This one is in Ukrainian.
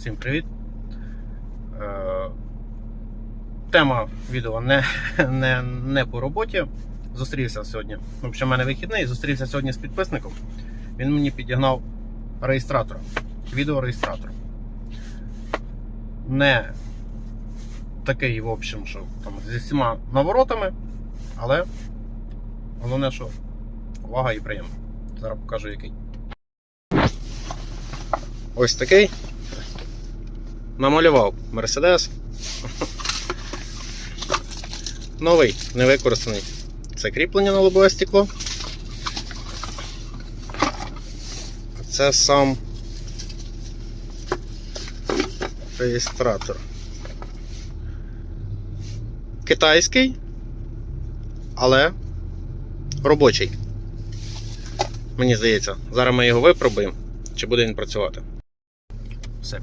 Всім привіт. Е, Тема відео не, не, не по роботі. Зустрівся сьогодні. Ну, взагалі, в мене вихідний, зустрівся сьогодні з підписником. Він мені підігнав реєстратор. Відеореєстратор. Не такий, в общем, що там зі всіма наворотами, але головне, що увага і приємно. Зараз покажу який. Ось такий. Намалював Мерседес. Новий, невикористаний. Це кріплення на лобове стекло. Це сам реєстратор. Китайський, але робочий. Мені здається, зараз ми його випробуємо, чи буде він працювати. Все,